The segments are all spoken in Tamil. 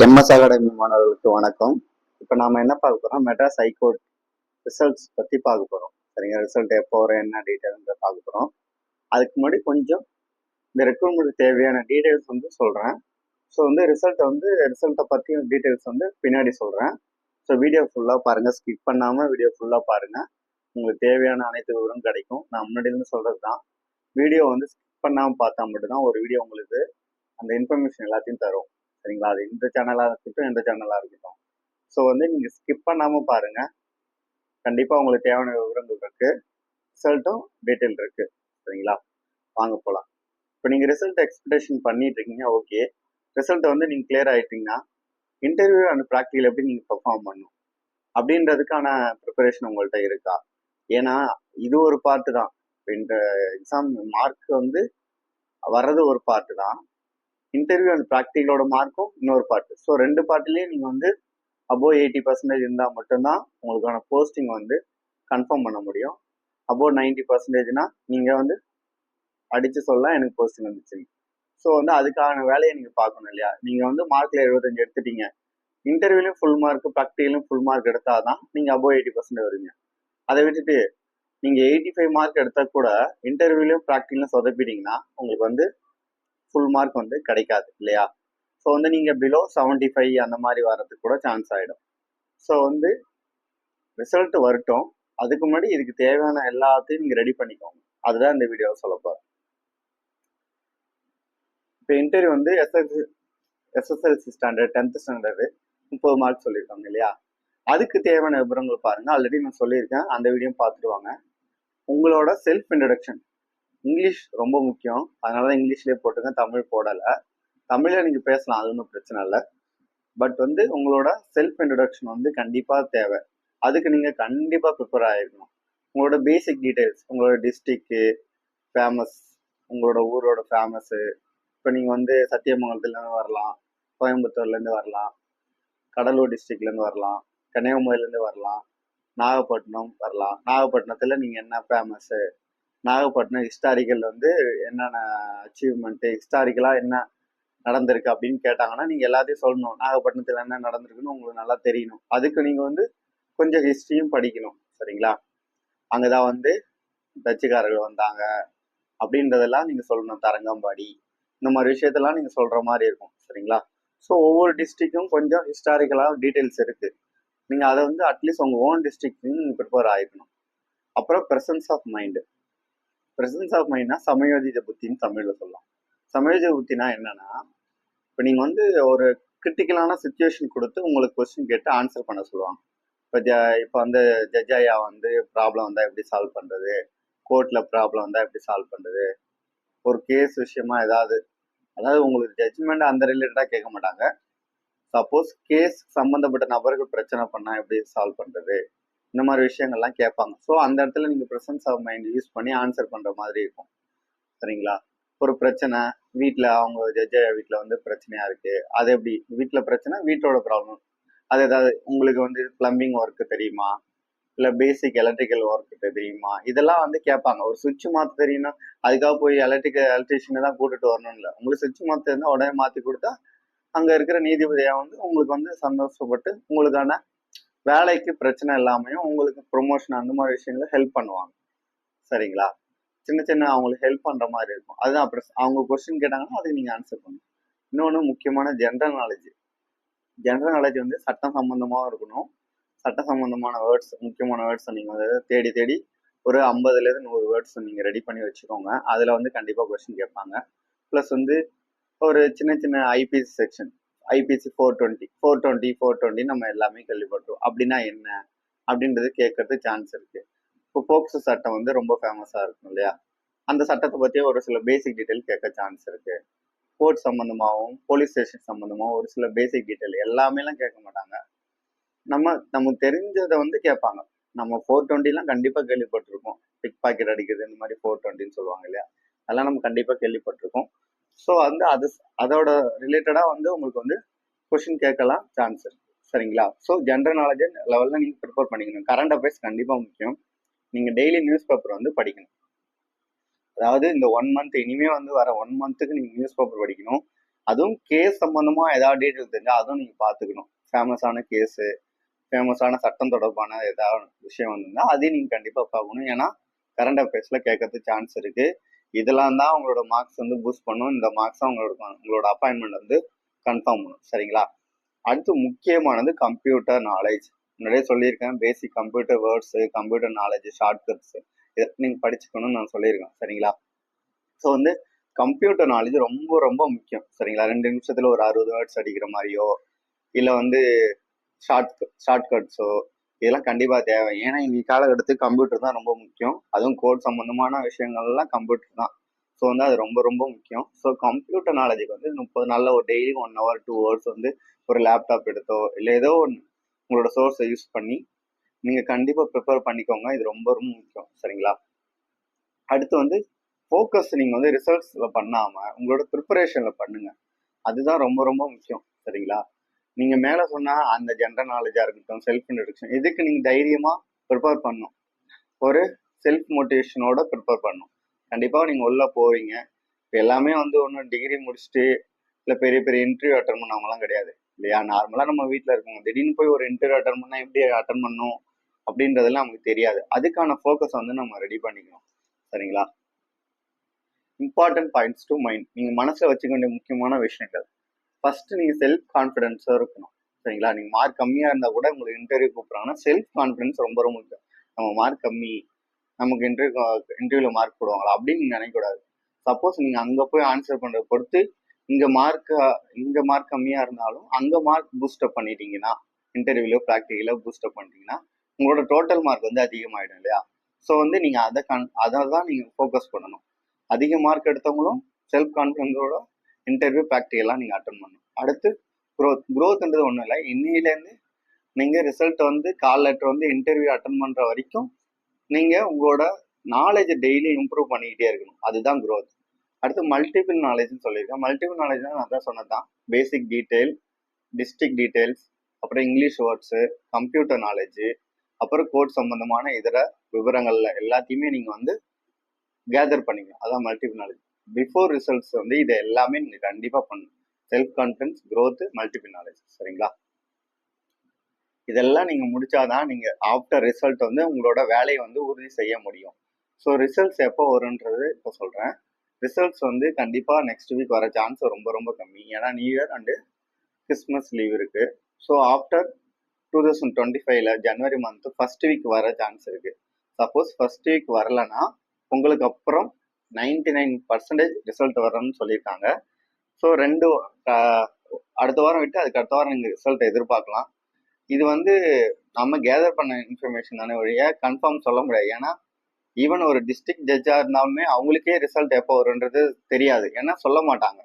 எம்எஸ் அகாடமி மாணவர்களுக்கு வணக்கம். இப்போ நாம என்ன பார்க்க போறோம்? மெட்ராஸ் ஹைகோர்ட் ரிசல்ட்ஸ் பத்தி பார்க்க போறோம். சரிங்க ரிசல்ட் எப்போ வரும் என்ன டீட்டெயில்ன்ற பார்க்க போறோம். அதுக்கு முன்னாடி கொஞ்சம் இந்த ரெக்ரூட்மெண்ட் தேவையான டீட்டெயில்ஸ் வந்து சொல்கிறேன் ஸோ வந்து ரிசல்ட்டை வந்து ரிசல்ட்டை பற்றியும் டீட்டெயில்ஸ் வந்து பின்னாடி சொல்கிறேன் ஸோ வீடியோ ஃபுல்லாக பாருங்கள் ஸ்கிப் பண்ணாமல் வீடியோ ஃபுல்லாக பாருங்கள் உங்களுக்கு தேவையான அனைத்து விவரம் கிடைக்கும். நான் முன்னாடி சொல்கிறது தான் வீடியோ வந்து ஸ்கிப் பண்ணாமல் பார்த்தா மட்டும்தான் ஒரு வீடியோ உங்களுக்கு அந்த இன்ஃபர்மேஷன் எல்லாத்தையும் தரும். சரிங்களா? அது இந்த சேனலாக இருக்கட்டும் எந்த சேனலாக இருக்கட்டும். ஸோ வந்து நீங்கள் ஸ்கிப் பண்ணாமல் பாருங்க. கண்டிப்பாக உங்களுக்கு தேவையான விவரங்கள் இருக்குது ரிசல்ட்டும் டீட்டெயில் இருக்குது சரிங்களா? வாங்க போகலாம் இப்போ நீங்கள் ரிசல்ட் எக்ஸ்பெக்டேஷன் பண்ணிட்டு இருக்கீங்க ஓகே ரிசல்ட் வந்து நீங்கள் கிளியர் ஆகிட்டிங்கன்னா இன்டர்வியூ அண்ட் ப்ராக்டிக்கல் எப்படி நீங்கள் பெர்ஃபார்ம் பண்ணும் அப்படின்றதுக்கான ப்ரிப்பரேஷன் உங்கள்கிட்ட இருக்கா? ஏன்னா இது ஒரு பார்ட்டு தான். இப்போ இந்த எக்ஸாம் மார்க் வந்து வர்றது ஒரு பார்ட்டு தான். இன்டர்வியூ அண்ட் ப்ராக்டிகலோட மார்க்கும் இன்னொரு பார்ட்டு ஸோ ரெண்டு பார்ட்லேயும் நீங்கள் வந்து அபோவ் எயிட்டி பர்சன்டேஜ் இருந்தால் மட்டும்தான் உங்களுக்கான போஸ்டிங் வந்து கன்ஃபார்ம் பண்ண முடியும். அபோவ் நைன்டி பர்சன்டேஜ்னா நீங்கள் வந்து அடித்து சொல்ல எனக்கு போஸ்டிங் வந்துச்சு. ஸோ வந்து அதுக்கான வேலையை நீங்கள் பார்க்கணும் இல்லையா? நீங்கள் வந்து மார்க்கில் எழுபத்தஞ்சு எடுத்துட்டீங்க. இன்டர்வியூலையும் ஃபுல் மார்க் ப்ராக்டிகலையும் ஃபுல் மார்க் எடுத்தால் தான் நீங்கள் அபோவ் எயிட்டி பர்சன்டேஜ் வருவீங்க. அதை விட்டுட்டு நீங்கள் எயிட்டி ஃபைவ் மார்க் எடுத்தால் கூட இன்டர்வியூலையும் ப்ராக்டிக்கலையும் சொதப்பிட்டீங்கன்னா உங்களுக்கு வந்து ஃபுல் மார்க் வந்து கிடைக்காது இல்லையா? ஸோ வந்து நீங்கள் பிலோ செவன்ட்டி ஃபைவ் அந்த மாதிரி வர்றதுக்கு கூட சான்ஸ் ஆகிடும் ஸோ வந்து ரிசல்ட் வரட்டும். அதுக்கு முன்னாடி இதுக்கு தேவையான எல்லாத்தையும் நீங்கள் ரெடி பண்ணிக்கோங்க. அதுதான் இந்த வீடியோவை சொல்ல போகிறேன் இப்போ இன்டர்வியூ வந்து SS SSLC standard tenth standard முப்பது மார்க் சொல்லியிருக்காங்க இல்லையா? அதுக்கு தேவையான விவரங்கள் பாருங்கள் ஆல்ரெடி நான் சொல்லியிருக்கேன். அந்த வீடியோ பார்த்துட்டு வாங்க. உங்களோட செல்ஃப் இன்ட்ரடக்ஷன் இங்கிலீஷ் ரொம்ப முக்கியம். அதனால தான் இங்கிலீஷ்லேயே போட்டுங்க தமிழ் போடலை. தமிழில் நீங்கள் பேசலாம். அது ஒன்றும் பிரச்சனை இல்லை. பட் வந்து உங்களோட செல்ஃப் இன்ட்ரடக்ஷன் வந்து கண்டிப்பாக தேவை. அதுக்கு நீங்கள் கண்டிப்பாக ப்ரிப்பேர் ஆகிருக்கணும் உங்களோட பேசிக் டீட்டெயில்ஸ் உங்களோட டிஸ்ட்ரிக்கு ஃபேமஸ் உங்களோட ஊரோட ஃபேமஸ்ஸு இப்போ நீங்கள் வந்து சத்தியமங்கலத்துலேருந்து வரலாம். கோயம்புத்தூர்லேருந்து வரலாம். கடலூர் டிஸ்ட்ரிக்ட்லேருந்து வரலாம். கன்னியாகுமரியிலேருந்து வரலாம். நாகப்பட்டினம் வரலாம். நாகப்பட்டினத்தில் நீங்கள் என்ன ஃபேமஸ்ஸு நாகப்பட்டினம் ஹிஸ்டாரிக்கல் வந்து என்னென்ன அச்சீவ்மெண்ட்டு ஹிஸ்டாரிக்கலாக என்ன நடந்திருக்கு அப்படின்னு கேட்டாங்கன்னா நீங்கள் எல்லாத்தையும் சொல்லணும். நாகப்பட்டினத்தில் என்ன நடந்திருக்குன்னு உங்களுக்கு நல்லா தெரியணும். அதுக்கு நீங்கள் வந்து கொஞ்சம் ஹிஸ்ட்ரியும் படிக்கணும். சரிங்களா? அங்கே தான் வந்து டச்சுக்காரர்கள் வந்தாங்க. அப்படின்றதெல்லாம் நீங்கள் சொல்லணும். தரங்கம்பாடி. இந்த மாதிரி விஷயத்தெல்லாம் நீங்கள் சொல்கிற மாதிரி இருக்கும். சரிங்களா? ஸோ ஒவ்வொரு டிஸ்ட்ரிக்கும் கொஞ்சம் ஹிஸ்டாரிக்கலாக டீட்டெயில்ஸ் இருக்குது நீங்கள் அதை வந்து அட்லீஸ்ட் உங்கள் ஓன் டிஸ்ட்ரிக்ட்லையும் நீங்கள் ப்ரிப்பேர் ஆகிக்கணும் அப்புறம் presence of mind presence of மைண்ட்னா சமயோஜித புத்தின்னு தமிழில் சொல்லலாம். சமயோஜித புத்தினா என்னன்னா இப்போ நீங்கள் வந்து ஒரு கிரிட்டிக்கலான சுச்சுவேஷன் கொடுத்து உங்களுக்கு கொஸ்டின் கேட்டு ஆன்சர் பண்ண சொல்லுவாங்க. இப்போ ஜ இப்போ வந்து ஜஜாயா வந்து ப்ராப்ளம் வந்தால் எப்படி சால்வ் பண்ணுறது கோர்ட்டில் ப்ராப்ளம் வந்தால் எப்படி சால்வ் பண்ணுறது ஒரு கேஸ் விஷயமா ஏதாவது அதாவது உங்களுக்கு ஜட்ஜ்மெண்ட் அந்த ரிலேட்டடாக கேட்க மாட்டாங்க. சப்போஸ் கேஸ் சம்மந்தப்பட்ட நபர்கள் பிரச்சனை பண்ணால் எப்படி சால்வ் பண்ணுறது இந்த மாதிரி விஷயங்கள்லாம் கேட்பாங்க. ஸோ அந்த இடத்துல நீங்கள் ப்ரெசன்ஸ் ஆஃப் மைண்ட் யூஸ் பண்ணி ஆன்சர் பண்ணுற மாதிரி இருக்கும். சரிங்களா? ஒரு பிரச்சனை வீட்டில் அவங்க ஜட்ஜ வீட்டில் வந்து பிரச்சனையாக இருக்குது அது எப்படி? வீட்டில் பிரச்சனை வீட்டோட ப்ராப்ளம் அது ஏதாவது உங்களுக்கு வந்து பிளம்பிங் ஒர்க்கு தெரியுமா? இல்லை பேசிக் எலக்ட்ரிக்கல் ஒர்க்கு தெரியுமா? இதெல்லாம் வந்து கேட்பாங்க. ஒரு சுவிட்ச் மாற்ற தெரியும்னா அதுக்காக போய் எலக்ட்ரிக்கல் எலக்ட்ரிஷியனை தான் கூட்டுட்டு வரணும் இல்லை உங்களுக்கு சுவிட்ச் மாற்ற இருந்தால் உடனே மாற்றி கொடுத்தா அங்கே இருக்கிற நீதிபதியாக வந்து உங்களுக்கு வந்து சந்தோஷப்பட்டு உங்களுக்கான வேலைக்கு பிரச்சனை இல்லாமையும் உங்களுக்கு ப்ரொமோஷன் அந்த மாதிரி விஷயங்கள ஹெல்ப் பண்ணுவாங்க. சரிங்களா? சின்ன சின்ன அவங்களுக்கு ஹெல்ப் பண்ணுற மாதிரி இருக்கும். அதுதான் அப்புறம் அவங்க கொஸ்டின் கேட்டாங்கன்னா அதுக்கு நீங்கள் ஆன்சர் பண்ணணும் இன்னொன்று முக்கியமான ஜென்ரல் நாலேஜ் ஜென்ரல் நாலேஜ் வந்து சட்டம் சம்மந்தமாக இருக்கணும். சட்ட சம்மந்தமான வேர்ட்ஸ் முக்கியமான வேர்ட்ஸை நீங்கள் வந்து தேடி தேடி ஒரு ஐம்பதுலேருந்து நூறு வேர்ட்ஸ் நீங்கள் ரெடி பண்ணி வச்சுக்கோங்க. அதில் வந்து கண்டிப்பாக கொஸ்டின் கேட்பாங்க. ப்ளஸ் வந்து ஒரு சின்ன சின்ன IPS section IPC four twenty four twenty four twenty நம்ம எல்லாமே கேள்விப்பட்டோம் அப்படின்னா என்ன? அப்படின்றது கேட்கறது சான்ஸ் இருக்கு. இப்போ போக்சோ சட்டம் வந்து ரொம்ப ஃபேமஸாக இருக்கும் இல்லையா? அந்த சட்டத்தை பற்றியே ஒரு சில பேசிக் டீட்டெயில் கேட்க சான்ஸ் இருக்கு. கோர்ட் சம்மந்தமாகவும் போலீஸ் ஸ்டேஷன் சம்மந்தமாகவும் ஒரு சில பேசிக் டீட்டெயில் எல்லாமேலாம் கேட்க மாட்டாங்க. நம்ம நமக்கு தெரிஞ்சதை வந்து கேட்பாங்க. நம்ம ஃபோர் டுவெண்ட்டிலாம் கண்டிப்பாக கேள்விப்பட்டிருக்கோம் பிக் பாக்கெட் அடிக்கிறது இந்த மாதிரி ஃபோர் டுவெண்ட்டின்னு சொல்லுவாங்க இல்லையா? அதெல்லாம் நம்ம கண்டிப்பாக கேள்விப்பட்டிருக்கோம். ஸோ வந்து அது அதோட ரிலேட்டடாக வந்து உங்களுக்கு வந்து கொஷின் கேட்கலாம் சான்ஸ் இருக்கு சரிங்களா ஸோ ஜென்ரல் நாலேஜ் லெவலில் நீங்கள் ப்ரிப்பேர் பண்ணிக்கணும். கரண்ட் அஃபேர்ஸ் கண்டிப்பாக முக்கியம். நீங்கள் டெய்லி நியூஸ் பேப்பர் வந்து படிக்கணும். அதாவது இந்த ஒன் மந்த் இனிமே வந்து வர ஒன் மந்த்துக்கு நீங்கள் நியூஸ் பேப்பர் படிக்கணும். அதுவும் கேஸ் சம்மந்தமாக ஏதாவது டீட்டெயில் தெரிஞ்சால் அதுவும் நீங்கள் பார்த்துக்கணும். ஃபேமஸான கேஸு ஃபேமஸான சட்டம் தொடர்பான ஏதாவது விஷயம் வந்திருந்தால் அதையும் நீங்கள் கண்டிப்பாக பார்க்கணும். ஏன்னா கரண்ட் அஃபேர்ஸில் கேட்கறதுக்கு சான்ஸ் இருக்குது இதெல்லாம் தான் உங்களோட மார்க்ஸ் வந்து பூஸ்ட் பண்ணும். இந்த மார்க்ஸ் உங்களோட உங்களோட அப்பாயின்மெண்ட் வந்து கன்ஃபார்ம் பண்ணும். சரிங்களா? அடுத்து முக்கியமானது கம்ப்யூட்டர் நாலேஜ் முன்னாடியே சொல்லியிருக்கேன். Basic computer words computer knowledge shortcuts இதை நீங்கள் படிச்சுக்கணும்னு நான் சொல்லியிருக்கேன். சரிங்களா? ஸோ வந்து கம்ப்யூட்டர் நாலேஜ் ரொம்ப ரொம்ப முக்கியம். சரிங்களா? ரெண்டு நிமிஷத்தில் ஒரு அறுபது வேர்ட்ஸ் அடிக்கிற மாதிரியோ இல்லை வந்து ஷார்ட் ஷார்ட் கட்ஸோ இதெல்லாம் கண்டிப்பா தேவை. ஏன்னா இன்னைக்கு காலகட்டத்துக்கு கம்ப்யூட்டர் தான் ரொம்ப முக்கியம். அதுவும் கோட் சம்பந்தமான விஷயங்கள்லாம் கம்ப்யூட்டர் தான். ஸோ வந்து அது ரொம்ப ரொம்ப முக்கியம். ஸோ கம்ப்யூட்டர் நாலேஜுக்கு வந்து முப்பது நாளில் ஒரு daily one hour two hours வந்து ஒரு லேப்டாப் எடுத்தோ இல்லை ஏதோ ஒன்று உங்களோட சோர்ஸை யூஸ் பண்ணி நீங்கள் கண்டிப்பாக ப்ரிப்பேர் பண்ணிக்கோங்க. இது ரொம்ப ரொம்ப முக்கியம். சரிங்களா? அடுத்து வந்து ஃபோக்கஸ் நீங்கள் வந்து ரிசல்ட்ஸில் பண்ணாமல் உங்களோட ப்ரிப்பரேஷனில் பண்ணுங்க. அதுதான் ரொம்ப ரொம்ப முக்கியம். சரிங்களா? நீங்கள் மேலே சொன்னால் அந்த ஜென்ரல் நாலேஜாக இருக்கட்டும் செல்ஃப் இன்ட்ரடக்ஷன் இதுக்கு நீங்கள் தைரியமாக ப்ரிப்பேர் பண்ணணும்? ஒரு செல்ஃப் மோட்டிவேஷனோட ப்ரிப்பேர் பண்ணும் கண்டிப்பாக நீங்கள் உள்ளே போவீங்க இப்போ எல்லாமே வந்து ஒன்றும் டிகிரி முடிச்சுட்டு இல்லை பெரிய பெரிய இன்டர்வியூ அட்டன் பண்ணவங்கலாம் கிடையாது. இல்லையா? நார்மலாக நம்ம வீட்டில் இருக்கவங்க திடீர்னு போய் ஒரு இன்டர்வியூ அட்டன் பண்ணால் எப்படி அட்டன் பண்ணணும்? அப்படின்றதெல்லாம் நமக்கு தெரியாது. அதுக்கான ஃபோக்கஸ் வந்து நம்ம ரெடி பண்ணிக்கணும். சரிங்களா? இம்பார்ட்டன்ட் பாயிண்ட்ஸ் டு மைண்ட் நீங்கள் மனசில் வச்சுக்க வேண்டிய முக்கியமான விஷயங்கள். ஃபர்ஸ்ட் நீங்கள் செல்ஃப் கான்ஃபிடென்ஸாக இருக்கணும். சரிங்களா? நீங்கள் மார்க் கம்மியாக இருந்தால் கூட உங்களுக்கு இன்டர்வியூ கூப்பிட்றாங்கன்னா செல்ஃப் கான்ஃபிடென்ஸ் ரொம்ப ரொம்ப முக்கியம். நம்ம மார்க் கம்மி நமக்கு இன்டர்வியூ இன்டர்வியூவில் மார்க் போடுவாங்களா? அப்படின்னு நீங்கள் நினைக்கக்கூடாது சப்போஸ் நீங்கள் அங்கே போய் ஆன்சர் பண்ணுறத பொறுத்து இங்கே மார்க் இங்கே மார்க் கம்மியாக இருந்தாலும் அங்கே மார்க் பூஸ்டப் பண்ணிட்டீங்கன்னா இன்டர்வியூலோ ப்ராக்டிக்கலோ பூஸ்டப் பண்ணிட்டீங்கன்னா உங்களோட டோட்டல் மார்க் வந்து அதிகமாகிடும் இல்லையா? ஸோ வந்து நீங்கள் அதை கன் அதை தான் நீங்கள் ஃபோக்கஸ் பண்ணணும். அதிக மார்க் எடுத்தவங்களும் செல்ஃப் கான்ஃபிடென்ஸோட இன்டர்வியூ ப்ராக்டிக்கலாக நீங்கள் அட்டன் பண்ணணும். அடுத்து க்ரோத் க்ரோத்ன்றது ஒன்றும் இல்லை. இன்னிலேருந்து நீங்கள் ரிசல்ட் வந்து கால் லெட்டர் வந்து இன்டர்வியூ அட்டன் பண்ணுற வரைக்கும் நீங்கள் உங்களோட நாலேஜை டெய்லி இம்ப்ரூவ் பண்ணிக்கிட்டே இருக்கணும். அதுதான் க்ரோத் அடுத்து மல்டிபிள் நாலேஜ்னு சொல்லியிருக்கேன். மல்டிபிள் நாலேஜ் தான் சொன்னது தான் பேசிக் டீட்டெயில் டிஸ்ட்ரிக்ட் டீட்டெயில்ஸ் அப்புறம் இங்கிலீஷ் வேர்ட்ஸு கம்ப்யூட்டர் நாலேஜு அப்புறம் கோட் சம்பந்தமான இதர விவரங்களில் எல்லாத்தையுமே நீங்கள் வந்து கேதர் பண்ணிக்கணும். அதான் மல்டிபிள் நாலேஜ் பிஃபோர் ரிசல்ட்ஸ் வந்து இதை எல்லாமே நீங்கள் கண்டிப்பாக பண்ணணும் self confidence growth multiple knowledge சரிங்களா? இதெல்லாம் நீங்கள் முடிச்சாதான் நீங்கள் ஆஃப்டர் ரிசல்ட் வந்து உங்களோட வேலையை வந்து உறுதி செய்ய முடியும். ஸோ ரிசல்ட்ஸ் எப்போ வரும்ன்றது இப்போ சொல்கிறேன் ரிசல்ட்ஸ் வந்து கண்டிப்பாக நெக்ஸ்ட் வீக் வர சான்ஸ் ரொம்ப ரொம்ப கம்மி. ஏன்னா new year and Christmas leave இருக்குது so after two thousand twenty ஃபைவ்ல ஜனவரி மந்த்து ஃபர்ஸ்ட் வீக் வர சான்ஸ் இருக்குது சப்போஸ் ஃபர்ஸ்ட் வீக் வரலன்னா உங்களுக்கு அப்புறம் நைன்டி நைன் பர்சன்டேஜ் ரிசல்ட் வரணும்னு சொல்லியிருக்காங்க. ஸோ ரெண்டு அடுத்த வாரம் விட்டு அதுக்கு அடுத்த வாரம் நீங்கள் ரிசல்ட்டை எதிர்பார்க்கலாம். இது வந்து நம்ம கேதர் பண்ண இன்ஃபர்மேஷன் தானே வழியா கன்ஃபார்ம் சொல்ல முடியாது. ஏன்னா ஈவன் ஒரு டிஸ்ட்ரிக்ட் ஜட்ஜாக இருந்தாலுமே அவங்களுக்கே ரிசல்ட் எப்போ வருன்றது தெரியாது. ஏன்னா சொல்ல மாட்டாங்க.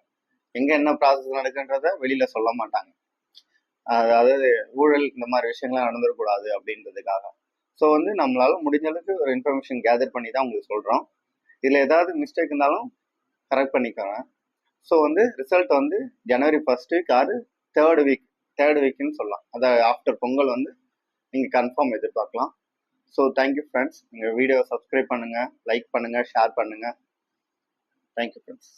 எங்கே என்ன ப்ராசஸ் நடக்குன்றத வெளியில் சொல்ல மாட்டாங்க. அதாவது ஊழல் இந்த மாதிரி விஷயங்கள்லாம் நடந்துடக்கூடாது அப்படின்றதுக்காக. ஸோ வந்து நம்மளால முடிஞ்ச அளவுக்கு ஒரு இன்ஃபர்மேஷன் கேதர் பண்ணி தான் உங்களுக்கு சொல்கிறோம் இதில் ஏதாவது மிஸ்டேக் இருந்தாலும் கரெக்ட் பண்ணிக்கோங்க. ஸோ வந்து ரிசல்ட் வந்து ஜனவரி ஃபர்ஸ்ட் வீக் ஆறு தேர்ட் வீக் தேர்ட் வீக்னு சொல்லலாம். அதை ஆஃப்டர் பொங்கல் வந்து நீங்கள் கன்ஃபார்ம் எதிர்பார்க்கலாம். ஸோ தேங்க்யூ ஃப்ரெண்ட்ஸ் நீங்கள் வீடியோ சப்ஸ்கிரைப் பண்ணுங்கள் லைக் பண்ணுங்கள் ஷேர் பண்ணுங்கள் தேங்க்யூ ஃப்ரெண்ட்ஸ்